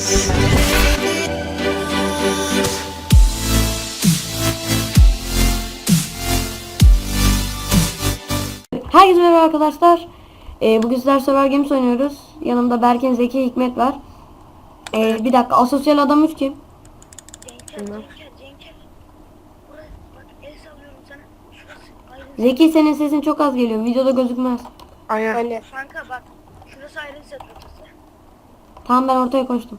Herkese merhaba arkadaşlar. Ee, bugün sizler Survivor Games oynuyoruz. Yanımda Berkin, Zeki, Hikmet var. Ee, bir dakika, asosyal adam 3 kim? Zeki senin sesin çok az geliyor. Videoda gözükmez. Aynen. Anne. Kanka bak. Şurası ayrı. Tamam ben ortaya koştum.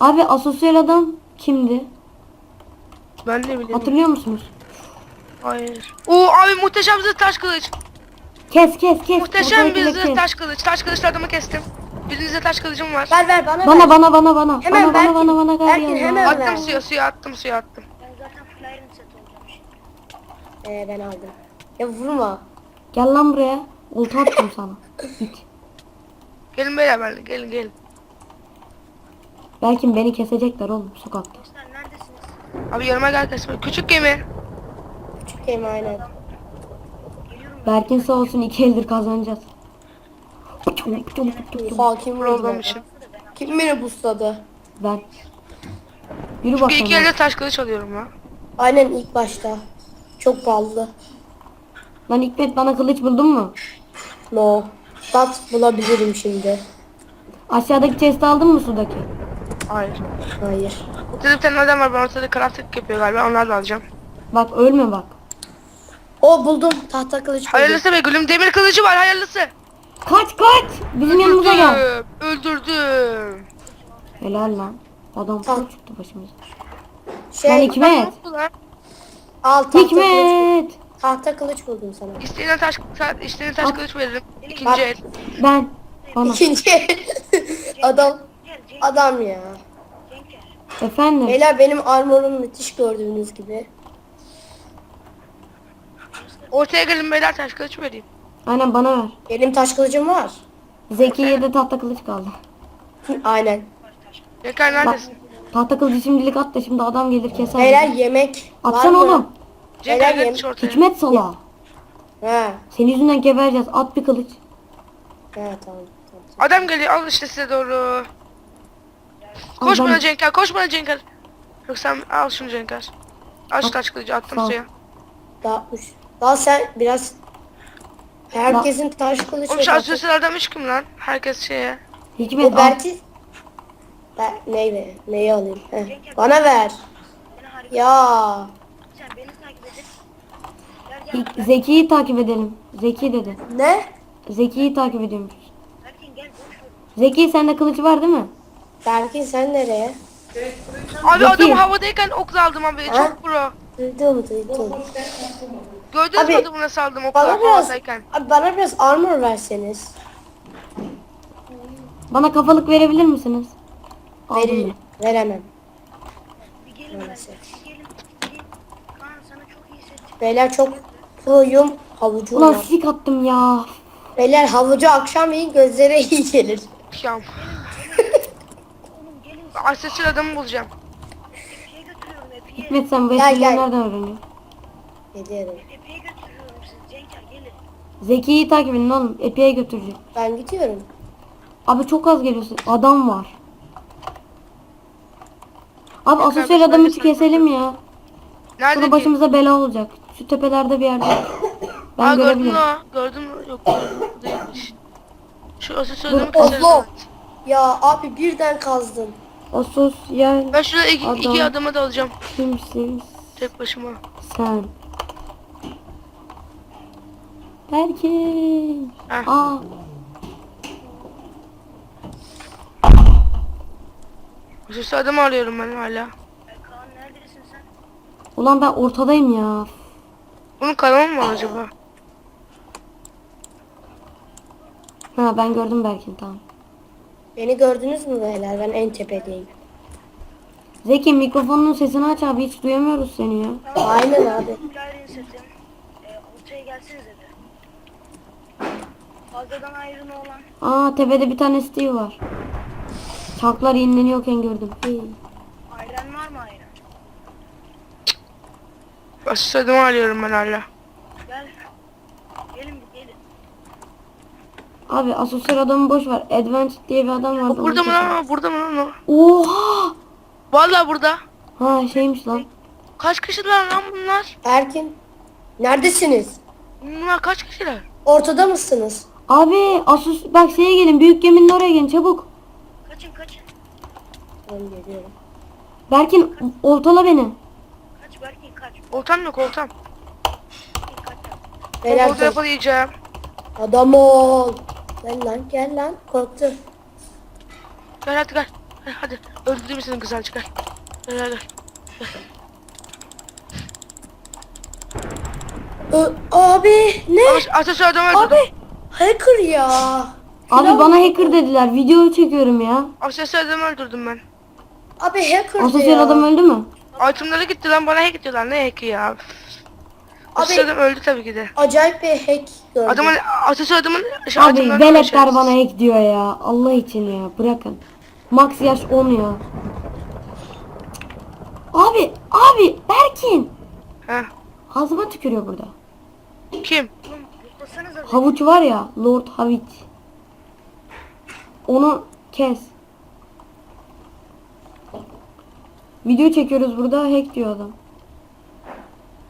Abi asosyal adam kimdi? Ben de biliyorum. Hatırlıyor musunuz? Hayır. Oo abi muhteşem zırh taş kılıç. Kes kes kes. Muhteşem bir Ortadakileri zırh kes. taş kılıç. Taş kılıçla adamı kestim. Birinize taş kılıcım var. Ver ver bana Bana ver. bana bana bana. Hemen bana Berkin, bana bana bana gel Berkin, ya. hemen. Attım ver. suya suya attım suya attım. Ben zaten full iron set olacağım şimdi. Ee, ben aldım. Ya vurma. Gel lan buraya. Ulti attım sana. Git. Gelin benimle gelin gelin. Berkin beni kesecekler oğlum sokakta. Abi yanıma gel kesme. Küçük gemi. Küçük game aynen. Geliyorum Berkin sağ olsun iki eldir kazanacağız. Vurdu bana? Prolamışım. Kim beni busladı? Ben. Yürü Bir bakalım. iki elde taş kılıç alıyorum ya. Aynen ilk başta. Çok pahalı. Lan Hikmet bana kılıç buldun mu? No. Tat bulabilirim şimdi. Aşağıdaki chest'i aldın mı sudaki? Hayır. Hayır. Ortada bir tane adam var. Ben ortada crafting yapıyor galiba. Onları da alacağım. Bak ölme bak. O buldum. Tahta kılıç buldum. Hayırlısı be gülüm. Demir kılıcı var. Hayırlısı. Kaç kaç. Bizim yanımıza gel. Öldürdüm. Öldürdüm. Helal lan. Adam Tamam. full çıktı başımıza. Şey, Lan Hikmet. Al tahta kılıç. Hikmet. Tahta kılıç buldum sana. İsteyen taş, ta- isteyen taş kılıç veririm. İkinci Bak. el. Ben. Bana. İkinci adam. Adam ya. Efendim. Beyler benim armorum müthiş gördüğünüz gibi. Ortaya gelin beyler taş kılıç vereyim. Aynen bana ver. Benim taş kılıcım var. Zeki'ye de tahta kılıç kaldı. Aynen. Bak. neredesin? Tahta kılıcı şimdilik at da şimdi adam gelir keser. Beyler yemek var Atsana mı? oğlum. Yeker Beyler, geç ortaya. Hikmet sala. He. Senin yüzünden gebereceğiz. At bir kılıç. He tamam. tamam. Adam geliyor al işte size doğru. Koş Adam- bana Cenker koş bana Cenker. Yok sen al şunu Cenker. Al şu Al. taş kılıcı attım Sağ suya. Dağıtmış. Daha sen biraz herkesin taş kılıç Oğlum şu tahta- asosyal adam hiç kim lan? Herkes şeye. Hikmet O al. belki ben neyi neyi alayım? Heh. Bana ver. Ya. Hik- Zeki'yi takip edelim. Zeki dedi. ne? Zeki'yi takip ediyormuş. Berkin gel boş ver. Zeki sende kılıç var değil mi? Berkin sen nereye? Abi Zeki. adamı havadayken okla aldım abi. Ha? Çok pro. Duydum duydum. Gördünüz mü Abi, adamı nasıl aldım okla Bana biraz havadayken? abi bana biraz armor verseniz. Bana kafalık verebilir misiniz? Aldım ben. veremem. Bir gelin ben. Bir gelin. Bir gelin. Kaan sana çok iyi set. Beyler çok proyum havucum Ulan sik attım ya. Beyler havucu akşam yiyin gözlere iyi gelir. Ya. Asosyal adamı bulacağım. Götürüyorum Epi'ye. Hikmet sen bu Gel, esprileri gel. nereden öğreniyorsun? Gidiyorum. Epi'ye götürüyorum sizi. Cenker gelin. Zeki'yi takip edin oğlum. Epi'ye götürecek. Ben gidiyorum. Abi çok az geliyorsun. Adam var. Abi asosyal abi, adamı söyle, keselim ya. Nerede Sonra ki? başımıza bela olacak. Şu tepelerde bir yerde. Ben Aa? Gördün mü? Yok değilmiş. Şu asosyal Dur, adamı keselim. Allah! Ya abi birden kazdım. Asosyal Ben şurada iki, Adam. iki adamı da alacağım. kimsin Tek başıma. sen? Berkin. Heh. Aa. Asosyal adamı arıyorum ben hala. Kaan neredesin sen? Ulan ben ortadayım ya. Bunun kanalı mı var acaba? Ha ben gördüm Berkin tamam. Beni gördünüz mü beyler? Ben en tepedeyim. Zeki mikrofonun sesini aç abi hiç duyamıyoruz seni ya. Aynen abi. E, ortaya gelsenize de. Fazladan ayrını olan. Aa tepede bir tane Steve var. Çarklar yenileniyorken gördüm. Hey. Ayran var mı ayran? Adamı arıyorum ben hala. Gel. Gelin bir gelin. Abi asosyal adamı boş ver. Advanced diye bir adam vardı. Burada onu mı lan? Burada mı lan o? Oha! Vallahi burada. Ha şeymiş lan. Kaç kişiler lan bunlar? Erkin. Neredesiniz? Bunlar kaç kişiler? Ortada mısınız? Abi asos bak şeye gelin. Büyük geminin oraya gelin çabuk. Kaçın kaçın. Ben geliyorum. Berkin oltala beni. Kaç Berkin kaç. Oltam yok oltam. Kaç. Beyler Olta yapalayacağım. adam ol. Gel lan gel lan korktu. Gel hadi gel. Hadi öldürdüm seni güzelce gel. Gel gel gel. Ö, abi ne? Ama ateş adam öldürdüm. Abi hacker ya. Abi Filan- bana hacker dediler. Video çekiyorum ya. Ateş adamı öldürdüm ben. Abi hacker Asosyal ya. adam öldü mü? Itemları gitti lan bana hack diyorlar. Ne hack'i ya? Abi- adam öldü tabii ki de. Acayip bir hack gördüm. Adamın ateş adamın Abi veletler bana hack diyor ya. Allah için ya. Bırakın. Max yaş 10 ya. Abi, abi Berkin. Heh. Ağzıma tükürüyor burada. Kim? Havuç var ya, Lord Havuç. Onu kes. Video çekiyoruz burada, hack diyor adam.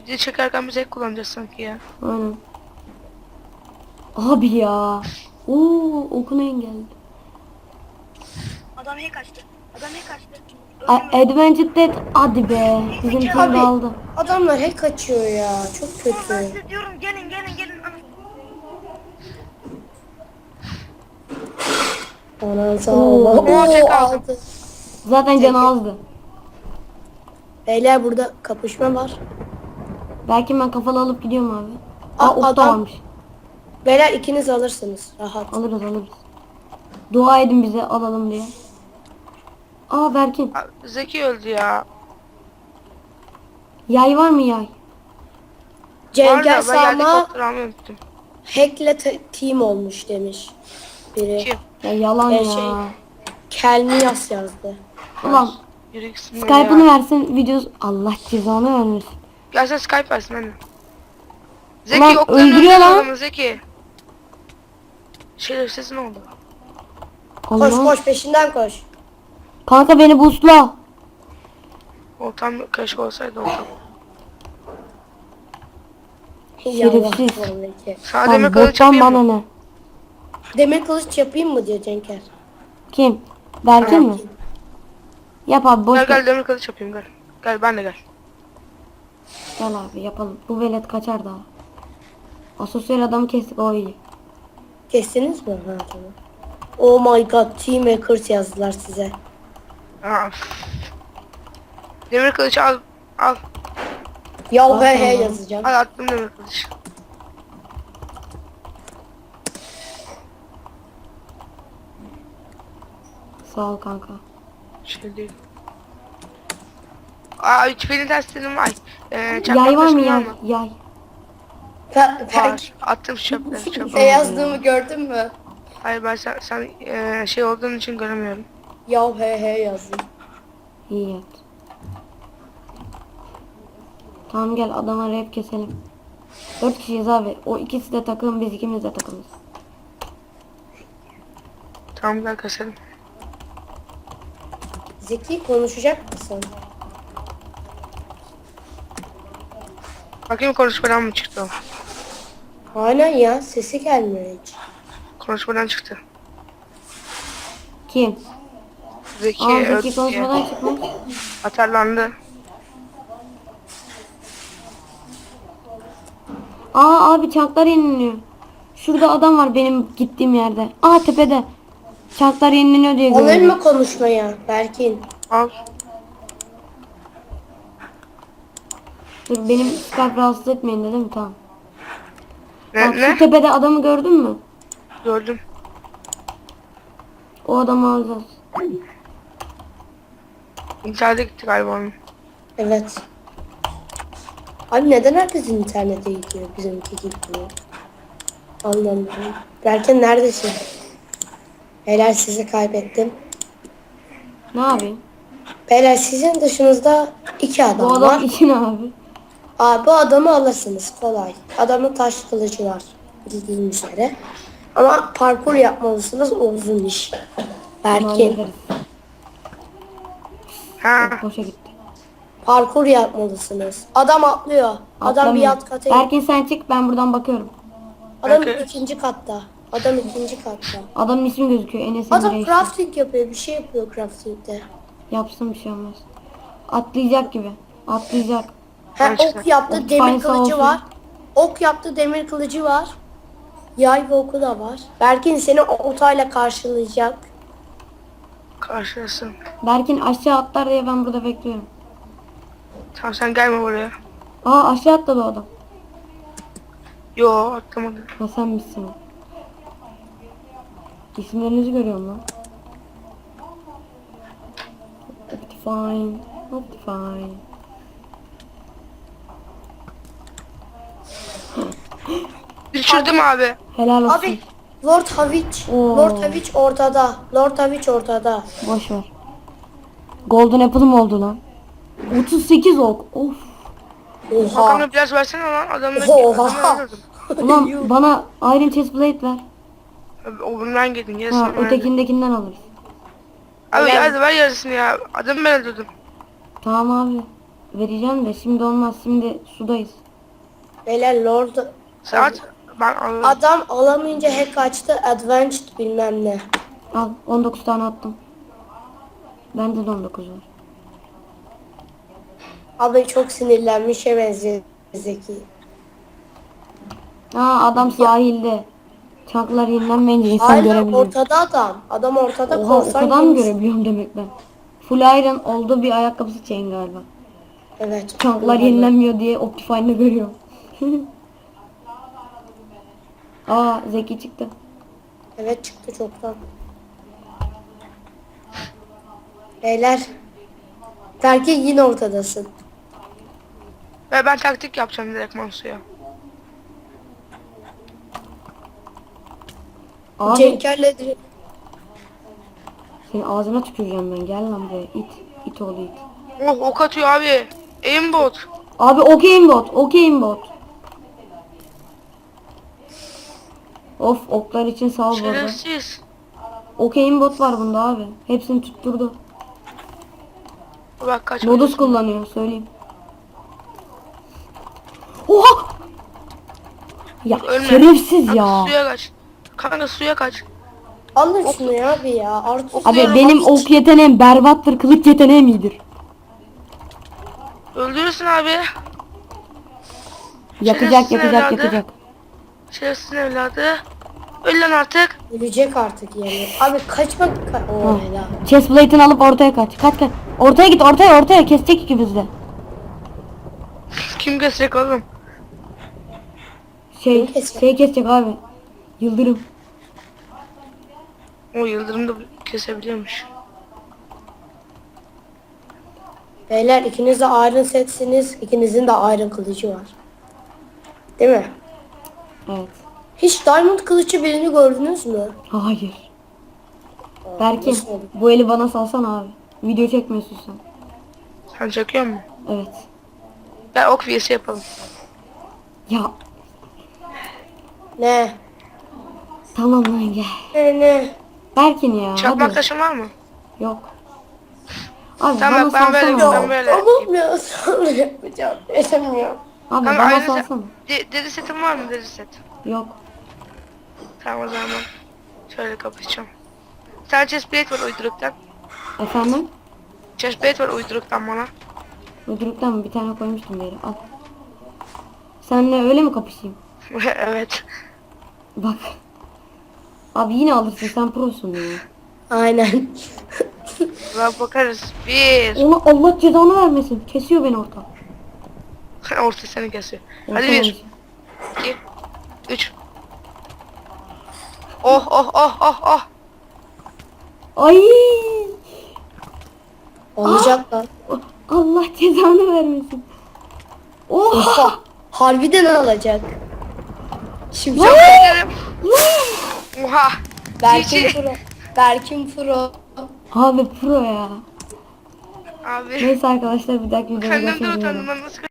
Video çekerken biz hack kullanacağız sanki ya. Aynen. Abi ya. Oo, okunu engelledi. Adam hack açtı. Adam hack açtı. A- Adventure Dead hadi be. Bizim tim Abi. de aldı. Adamlar hack açıyor ya. Çok ben kötü. size diyorum gelin gelin gelin. Ana- Anan sağ ol. Oo, Oo, tek aldım. aldı. Zaten canı azdı. Beyler burada kapışma var. Belki ben kafalı alıp gidiyorum abi. A- Aa, da adam- varmış. Beyler ikiniz alırsınız. Rahat. Alırız alırız. Dua edin bize alalım diye. Aa Berkin. Zeki öldü ya. Yay var mı yay? Var Cengiz da ben almayı unuttum. hackle te- team olmuş demiş. Biri. Kim? Ya yalan Ee, ya. şey- Kelniyas yazdı. Ulan Yürü gitsin Skype'ını ya. versin videosu. Allah cezanı vermesin. Gel sen Skype versin anne. Zeki Ulan oklarını öldürüyor lan. adamı Zeki. Şeref sesi ne oldu? Allah. Koş koş peşinden koş. Kanka beni boostla. Oltam keşke olsaydı oltam. Şerefsiz. Yallah vallahi. Sana demir Lan kılıç bottan yapayım bana mı? ne? Demir kılıç yapayım mı diyor Cenker. Kim? Berkin mi? Yap abi boş Gel ver. gel demir kılıç yapayım gel. Gel ben de gel. Gel abi yapalım. Bu velet kaçar daha. Asosyal adamı kestik o iyi. Kestiniz mi? Ha tamam. Oh my god Team Hackers yazdılar size. Aa. Demir kılıç al. Al. Ya he he yazacağım. Al attım demir kılıç. Sağ ol kanka. Şey değil. Aa üç benim terslerim var. Ee, Yay var mı yay? Yay. Ben, ben Var. Attım çöpleri. Çöp. ne yazdığımı gördün mü? Hayır ben sen, sen ee, şey olduğun için göremiyorum. Ya he he yazdım. İyi yat. Tamam gel adama rap keselim. Dört kişiyiz abi. O ikisi de takım biz ikimiz de takımız. Tamam gel keselim. Zeki konuşacak mısın? Bakayım konuşmadan mı çıktı o? Aynen ya sesi gelmiyor hiç. Konuşmadan çıktı. Kim? Zeki Aa Zeki diye. konuşmadan çıkmış. Atarlandı. Aa abi çanklar yeniliyor. Şurada adam var benim gittiğim yerde. Aa tepede. Çanklar yeniliyor diye Alır görüyorum. mı konuşmaya Berkin? Al. Dur benim Skype rahatsız etmeyin dedim tamam. Bak ne? şu tepede adamı gördün mü? Gördüm. O adamı alacağız. İnternete gitti galiba onun. Evet. Abi neden herkesin internete gidiyor bizimki gitmiyor? Anlamıyorum. Berkin neredesin? Helal sizi kaybettim. Ne yapayım? Beyler sizin dışınızda iki Bu adam, adam var. için abi. Abi bu adamı alırsınız kolay. Adamın taş kılıcı var. Bildiğiniz üzere. Ama parkur yapmalısınız o uzun iş. Hallederiz. Ha. Boşa gitti. parkur yapmalısınız. Adam atlıyor. Adam bir Atlamıyor. alt kata Berkin sen çık ben buradan bakıyorum. Adam Berkin. ikinci katta. Adam ikinci katta. Adamın ismi gözüküyor. Enes Adam Emre. crafting yapıyor. Bir şey yapıyor crafting'de. Yapsın bir şey olmaz. Atlayacak gibi. Atlayacak. Ha, ok yaptı. Ok Demir kılıcı olsun. var. Ok yaptı. Demir kılıcı var. Yay ve oku da var. Berkin seni otayla karşılayacak. Karşılasın. Berkin aşağı atlar diye ben burada bekliyorum. Tamam sen gelme buraya. Aa aşağı atladı o adam. Yo atlamadım. Ha sen misin? İsimlerinizi görüyorum lan. Optifine. Optifine. Düşürdüm abi. Helal olsun. Abi Lord Havich. Oo. Lord Havich ortada. Lord Havich ortada. Boş ver. Golden Apple'ım oldu lan. 38 ok. Of. Oha. Hakan'a biraz versene lan. Adamla Oha. adamla öldürdüm. Ulan bana Iron Chest Plate ver. Abi, O bundan gidin. Yarısını Ha ötekindekinden alırız. Abi Ben- hadi ver yarısını ya. Adamı ben öldürdüm. Tamam abi. Vereceğim de şimdi olmaz. Şimdi sudayız. Beyler Lord Saat ben alırım. Adam alamayınca hack açtı. Advanced bilmem ne. Al 19 tane attım. Bende de 19 var. Abi çok sinirlenmişe benziyor Zeki. Aa adam sahilde. Çanklar yenilenmeyince insan Hala görebiliyor. ortada adam. Adam ortada Oha korsan o kadar mı görebiliyorum demek ben. Full Iron oldu bir ayakkabısı chain galiba. Evet. Çanklar yenilenmiyor diye Optifine'da görüyorum. Aa Zeki çıktı. Evet çıktı çoktan. Beyler. Belki yine ortadasın. Ve ben taktik yapacağım direkt Mansu'ya. Abi Cenker'le direkt- senin ağzına tüküreceğim ben. Gel lan buraya. İt. İt oğlu it. Oh ok atıyor abi. Aimbot. Abi okeyim bot. Okeyim bot. Of oklar için sağ ol bu arada. Şerefsiz. Okeyim bot var bunda abi. Hepsini tutturdu. Bak kaç. Modus kullanıyor söyleyeyim. Oha! Ya Ölme. şerefsiz Kanka ya. suya kaç. Kanka suya kaç. Alın şunu ya abi ya. Artı Abi Diyorum, benim hiç- ok yeteneğim berbattır, kılıç yeteneğim iyidir. Öldürürsün abi. Yakacak, Şerefsiz yakacak, evladı. yakacak. Şerefsiz evladı. Öl lan artık. ölecek artık yani. Abi kaçma. Ka helal. Chestplate'ini alıp ortaya kaç. Kaç kaç. Ortaya git, ortaya, ortaya. Kesecek ikimiz de. Kim kesecek oğlum? Şey, Kim kesecek? şey kesecek abi. Yıldırım. O yıldırım da kesebiliyormuş. Beyler ikiniz de iron setsiniz. İkinizin de iron kılıcı var. Değil mi? Evet. Hiç diamond kılıcı birini gördünüz mü? Hayır. Berkin, nasıl oldu? bu eli bana salsana abi. Video çekmiyorsun sen. Sen çekiyor musun? Evet. Gel ok viyesi yapalım. Ya Ne? tamam lan gel. Ne ne? Berkin ya. Çakmak hadi. taşın var mı? Yok. Abi Tamam, bana ben böyle salsana. Ben böyle Tamam ya sonra yapacağım. Edemiyorum. Abi Kanka bana ayrıca salsana. de, deri setin var mı deri set? Yok. Tamam o zaman şöyle kapatacağım. Bir tane chestplate var uyduruktan. Efendim? Chestplate var uyduruktan bana. Uyduruktan mı? Bir tane koymuştum yere. Al. Senle öyle mi kapışayım? evet. Bak. Abi yine alırsın sen prosun ya. Aynen. Ulan bakarız. Bir. Ona Allah cezanı vermesin. Kesiyor beni orta. Orta seni kesiyor. Orta Hadi bir. olmuş. iki, üç. Oh oh oh oh oh. Ay! Olacak lan. Allah cezanı vermesin. Oha! Oha. Harbiden alacak. Şimdi Çok ederim. Oha. Berkin Cici. Pro. Berkin Pro. Abi pro ya. Abi. Neyse arkadaşlar bir dahaki videoda Kendimden utandım ben nasıl.